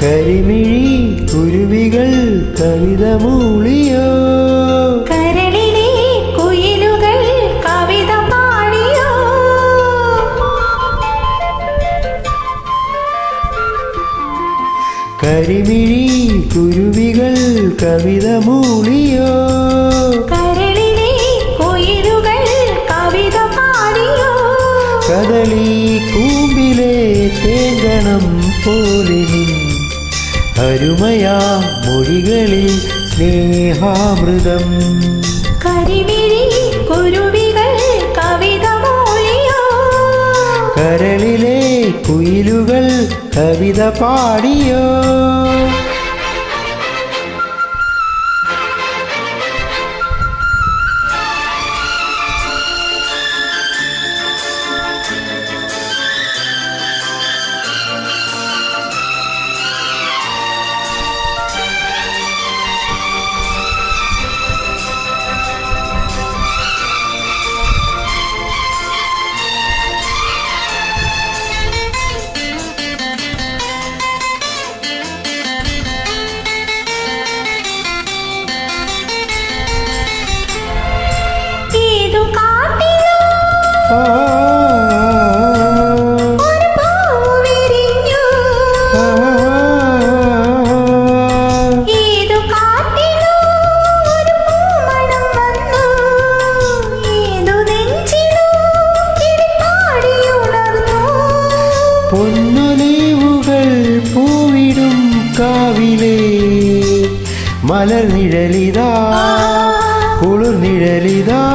കരിമിഴി കുരുവികൾ കവിത മൂളിയോ കരളിലെ കുയിലുകൾ കവിത പാടിയോ കരിമിഴി കുരുവികൾ കവിത മൂളിയോ കരളിലെ കുയിലുകൾ കവിത പാടിയോ കദളി കൂമ്പിലെ തേങ്കണം പോലെ നിൻ അരുമയാ മൊഴികളിൽ സ്നേഹാമൃതം. കരിമിഴി കുരുവികൾ കവിത കരളിലെ കുയിലുകൾ കവിത പാടിയോ. പൊന്നുലീവുകൾ പൂവിടും കാവിലേ. മലർനിഴലിതാ കുളിർനിഴലിതാ. ഇതുവഴി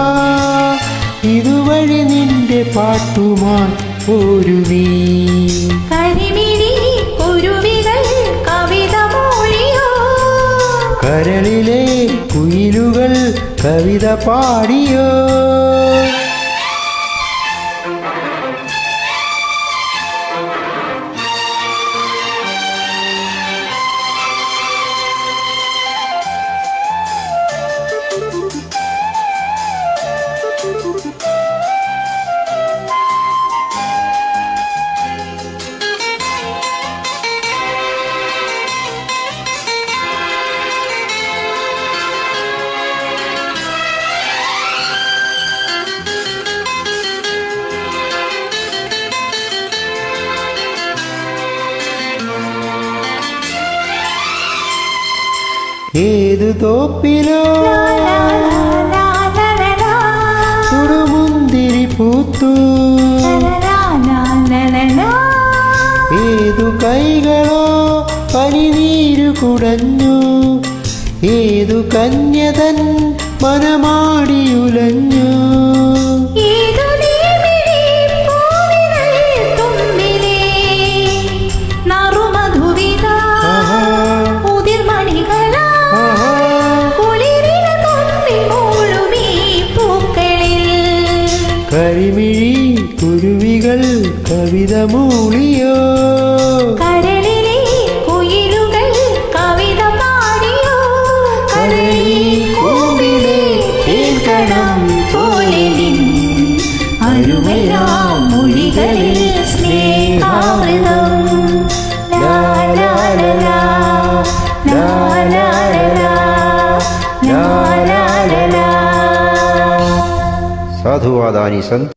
നിന്റെ പാട്ടുമായി ഒരു നീ. കരിമിഴി കുരുവികൾ കവിത മൂളിയോ കരളിലെ കുയിലുകൾ കവിത പാടിയോ? ഏതു തോപ്പിലോ ചുടുമുന്തിരി പൂത്തു. ഏതു കൈകളോ പനിനീരു കുടഞ്ഞു. ഏതു കന്യതൻ മനമാടിയുലഞ്ഞു കരിമിഴി കുരുവികൾ കവിത മൂളിയോ കരളിലെ കുയിലുകൾ കവിത പാടിയോ കരളി കൂമ്പിലെ തേൻകണം പോലെ അരുമയാം മൊഴികളിൽ സ്നേഹാമൃതം ലാ ലാ. സാധുവാദാനി സന്ത്